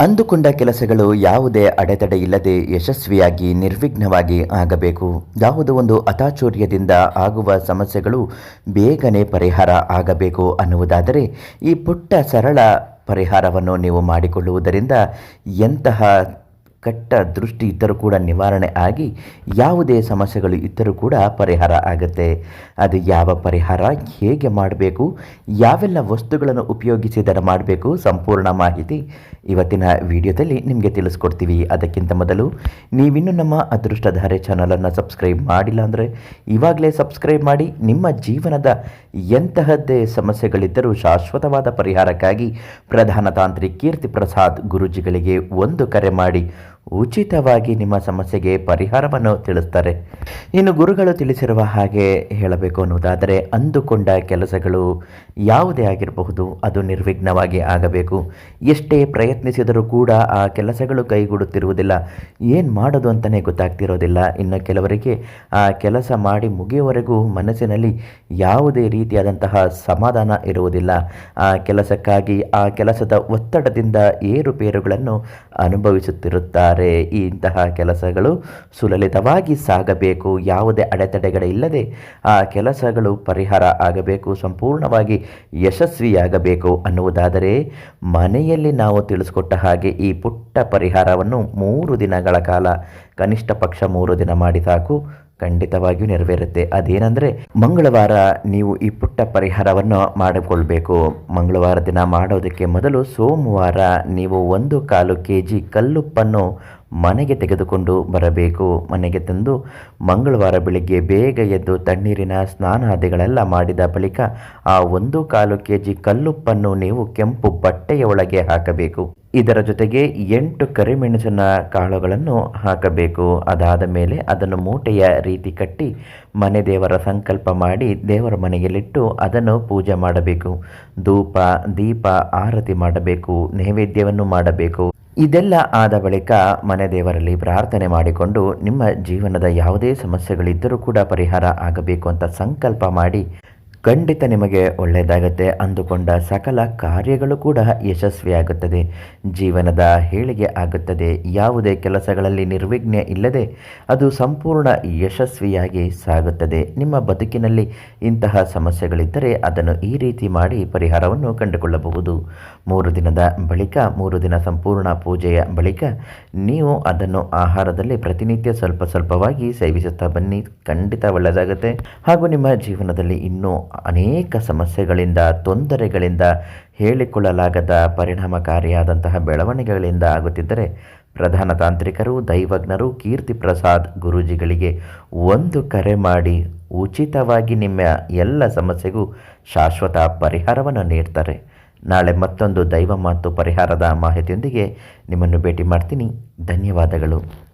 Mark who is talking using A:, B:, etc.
A: ಅಂದುಕೊಂಡ ಕೆಲಸಗಳು ಯಾವುದೇ ಅಡೆತಡೆ ಇಲ್ಲದೆ ಯಶಸ್ವಿಯಾಗಿ ನಿರ್ವಿಘ್ನವಾಗಿ ಆಗಬೇಕು. ಯಾವುದೋ ಒಂದು ಅತಾಚೂರ್ಯದಿಂದ ಆಗುವ ಸಮಸ್ಯೆಗಳು ಬೇಗನೆ ಪರಿಹಾರ ಆಗಬೇಕು ಅನ್ನುವುದಾದರೆ ಈ ಪುಟ್ಟ ಸರಳ ಪರಿಹಾರವನ್ನು ನೀವು ಮಾಡಿಕೊಳ್ಳುವುದರಿಂದ ಎಂತಹ ಕೆಟ್ಟ ದೃಷ್ಟಿ ಇದ್ದರೂ ಕೂಡ ನಿವಾರಣೆ ಆಗಿ ಯಾವುದೇ ಸಮಸ್ಯೆಗಳು ಇದ್ದರೂ ಕೂಡ ಪರಿಹಾರ ಆಗುತ್ತೆ. ಅದು ಯಾವ ಪರಿಹಾರ, ಹೇಗೆ ಮಾಡಬೇಕು, ಯಾವೆಲ್ಲ ವಸ್ತುಗಳನ್ನು ಉಪಯೋಗಿಸಿ ಇದನ್ನು ಮಾಡಬೇಕು, ಸಂಪೂರ್ಣ ಮಾಹಿತಿ ಇವತ್ತಿನ ವಿಡಿಯೋದಲ್ಲಿ ನಿಮಗೆ ತಿಳಿಸ್ಕೊಡ್ತೀವಿ. ಅದಕ್ಕಿಂತ ಮೊದಲು ನೀವಿನ್ನೂ ನಮ್ಮ ಅದೃಷ್ಟಧಾರೆ ಚಾನಲನ್ನು ಸಬ್ಸ್ಕ್ರೈಬ್ ಮಾಡಿಲ್ಲ ಅಂದರೆ ಇವಾಗಲೇ ಸಬ್ಸ್ಕ್ರೈಬ್ ಮಾಡಿ. ನಿಮ್ಮ ಜೀವನದ ಎಂತಹದ್ದೇ ಸಮಸ್ಯೆಗಳಿದ್ದರೂ ಶಾಶ್ವತವಾದ ಪರಿಹಾರಕ್ಕಾಗಿ ಪ್ರಧಾನ ತಾಂತ್ರಿಕ್ ಕೀರ್ತಿ ಪ್ರಸಾದ್ ಗುರೂಜಿಗಳಿಗೆ ಒಂದು ಕರೆ ಮಾಡಿ. ಉಚಿತವಾಗಿ ನಿಮ್ಮ ಸಮಸ್ಯೆಗೆ ಪರಿಹಾರವನ್ನು ತಿಳಿಸ್ತಾರೆ. ಇನ್ನು ಗುರುಗಳು ತಿಳಿಸಿರುವ ಹಾಗೆ ಹೇಳಬೇಕು ಅನ್ನೋದಾದರೆ ಅಂದುಕೊಂಡ ಕೆಲಸಗಳು ಯಾವುದೇ ಆಗಿರಬಹುದು, ಅದು ನಿರ್ವಿಘ್ನವಾಗಿ ಆಗಬೇಕು. ಎಷ್ಟೇ ಪ್ರಯತ್ನಿಸಿದರೂ ಕೂಡ ಆ ಕೆಲಸಗಳು ಕೈಗೂಡುತ್ತಿರುವುದಿಲ್ಲ. ಏನು ಮಾಡೋದು ಅಂತಲೇ ಗೊತ್ತಾಗ್ತಿರೋದಿಲ್ಲ. ಇನ್ನು ಕೆಲವರಿಗೆ ಆ ಕೆಲಸ ಮಾಡಿ ಮುಗಿಯುವವರೆಗೂ ಮನಸ್ಸಿನಲ್ಲಿ ಯಾವುದೇ ರೀತಿಯಾದಂತಹ ಸಮಾಧಾನ ಇರುವುದಿಲ್ಲ. ಆ ಕೆಲಸಕ್ಕಾಗಿ, ಆ ಕೆಲಸದ ಒತ್ತಡದಿಂದ ಏರುಪೇರುಗಳನ್ನು ಅನುಭವಿಸುತ್ತಿರುತ್ತಾರೆ. ಈ ಇಂತಹ ಕೆಲಸಗಳು ಸುಲಲಿತವಾಗಿ ಸಾಗಬೇಕು. ಯಾವುದೇ ಅಡೆತಡೆಗಳಿಲ್ಲದೆ ಆ ಕೆಲಸಗಳು ಪರಿಹಾರ ಆಗಬೇಕು. ಸಂಪೂರ್ಣವಾಗಿ ಯಶಸ್ವಿಯಾಗಬೇಕು ಅನ್ನುವುದಾದರೆ ಮನೆಯಲ್ಲಿ ನಾವು ತಿಳಿಸ್ಕೊಟ್ಟ ಹಾಗೆ ಈ ಪುಟ್ಟ ಪರಿಹಾರವನ್ನು ಮೂರು ದಿನಗಳ ಕಾಲ ಕನಿಷ್ಠ ಪಕ್ಷ ಮೂರು ದಿನ ಮಾಡಿ ಸಾಕು. ಖಂಡಿತವಾಗಿಯೂ ನೆರವೇರುತ್ತೆ. ಅದೇನೆಂದರೆ ಮಂಗಳವಾರ ನೀವು ಈ ಪುಟ್ಟ ಪರಿಹಾರವನ್ನು ಮಾಡಿಕೊಳ್ಬೇಕು. ಮಂಗಳವಾರ ದಿನ ಮಾಡೋದಕ್ಕೆ ಮೊದಲು ಸೋಮವಾರ ನೀವು ಒಂದು ಕಾಲು ಕೆ ಜಿ ಕಲ್ಲುಪ್ಪನ್ನು ಮನೆಗೆ ತೆಗೆದುಕೊಂಡು ಬರಬೇಕು. ಮನೆಗೆ ತಂದು ಮಂಗಳವಾರ ಬೆಳಿಗ್ಗೆ ಬೇಗ ಎದ್ದು ತಣ್ಣೀರಿನ ಸ್ನಾನಾದಿಗಳೆಲ್ಲ ಮಾಡಿದ ಬಳಿಕ ಆ ಒಂದು ಕಾಲು ಕೆ ಜಿ ಕಲ್ಲುಪ್ಪನ್ನು ನೀವು ಕೆಂಪು ಬಟ್ಟೆಯ ಒಳಗೆ ಹಾಕಬೇಕು. ಇದರ ಜೊತೆಗೆ ಎಂಟು ಕರಿಮೆಣಸಿನ ಕಾಳುಗಳನ್ನು ಹಾಕಬೇಕು. ಅದಾದ ಮೇಲೆ ಅದನ್ನು ಮೂಟೆಯ ರೀತಿ ಕಟ್ಟಿ ಮನೆ ದೇವರ ಸಂಕಲ್ಪ ಮಾಡಿ ದೇವರ ಮನೆಯಲ್ಲಿಟ್ಟು ಅದನ್ನು ಪೂಜೆ ಮಾಡಬೇಕು. ಧೂಪ, ದೀಪ, ಆರತಿ ಮಾಡಬೇಕು, ನೈವೇದ್ಯವನ್ನು ಮಾಡಬೇಕು. ಇದೆಲ್ಲ ಆದ ಬಳಿಕ ಮನೆ ದೇವರಲ್ಲಿ ಪ್ರಾರ್ಥನೆ ಮಾಡಿಕೊಂಡು ನಿಮ್ಮ ಜೀವನದ ಯಾವುದೇ ಸಮಸ್ಯೆಗಳಿದ್ದರೂ ಕೂಡ ಪರಿಹಾರ ಆಗಬೇಕು ಅಂತ ಸಂಕಲ್ಪ ಮಾಡಿ ಖಂಡಿತ ನಿಮಗೆ ಒಳ್ಳೆಯದಾಗುತ್ತೆ ಅಂದುಕೊಂಡ ಸಕಲ ಕಾರ್ಯಗಳು ಕೂಡ ಯಶಸ್ವಿಯಾಗುತ್ತದೆ. ಜೀವನದ ಹೇಳಿಗೆ ಆಗುತ್ತದೆ. ಯಾವುದೇ ಕೆಲಸಗಳಲ್ಲಿ ನಿರ್ವಿಘ್ನ ಇಲ್ಲದೆ ಅದು ಸಂಪೂರ್ಣ ಯಶಸ್ವಿಯಾಗಿ ಸಾಗುತ್ತದೆ. ನಿಮ್ಮ ಬದುಕಿನಲ್ಲಿ ಇಂತಹ ಸಮಸ್ಯೆಗಳಿದ್ದರೆ ಅದನ್ನು ಈ ರೀತಿ ಮಾಡಿ ಪರಿಹಾರವನ್ನು ಕಂಡುಕೊಳ್ಳಬಹುದು. ಮೂರು ದಿನದ ಬಳಿಕ, ಮೂರು ದಿನ ಸಂಪೂರ್ಣ ಪೂಜೆಯ ಬಳಿಕ ನೀವು ಅದನ್ನು ಆಹಾರದಲ್ಲಿ ಪ್ರತಿನಿತ್ಯ ಸ್ವಲ್ಪ ಸ್ವಲ್ಪವಾಗಿ ಸೇವಿಸುತ್ತಾ ಬನ್ನಿ. ಖಂಡಿತ ಒಳ್ಳೆಯದಾಗುತ್ತೆ. ಹಾಗೂ ನಿಮ್ಮ ಜೀವನದಲ್ಲಿ ಇನ್ನೂ ಅನೇಕ ಸಮಸ್ಯೆಗಳಿಂದ, ತೊಂದರೆಗಳಿಂದ ಹೇಳಿಕೊಳ್ಳಲಾಗದ ಪರಿಣಾಮಕಾರಿಯಾದಂತಹ ಬೆಳವಣಿಗೆಗಳಿಂದ ಆಗುತ್ತಿದ್ದರೆ ಪ್ರಧಾನ ತಾಂತ್ರಿಕರು, ದೈವಜ್ಞರು ಕೀರ್ತಿ ಪ್ರಸಾದ್ ಗುರೂಜಿಗಳಿಗೆ ಒಂದು ಕರೆ ಮಾಡಿ ಉಚಿತವಾಗಿ ನಿಮ್ಮ ಎಲ್ಲ ಸಮಸ್ಯೆಗೂ ಶಾಶ್ವತ ಪರಿಹಾರವನ್ನು ನೀಡ್ತಾರೆ. ನಾಳೆ ಮತ್ತೊಂದು ದೈವ ಮಾತು ಪರಿಹಾರದ ಮಾಹಿತಿಯೊಂದಿಗೆ ನಿಮ್ಮನ್ನು ಭೇಟಿ ಮಾಡ್ತೀನಿ. ಧನ್ಯವಾದಗಳು.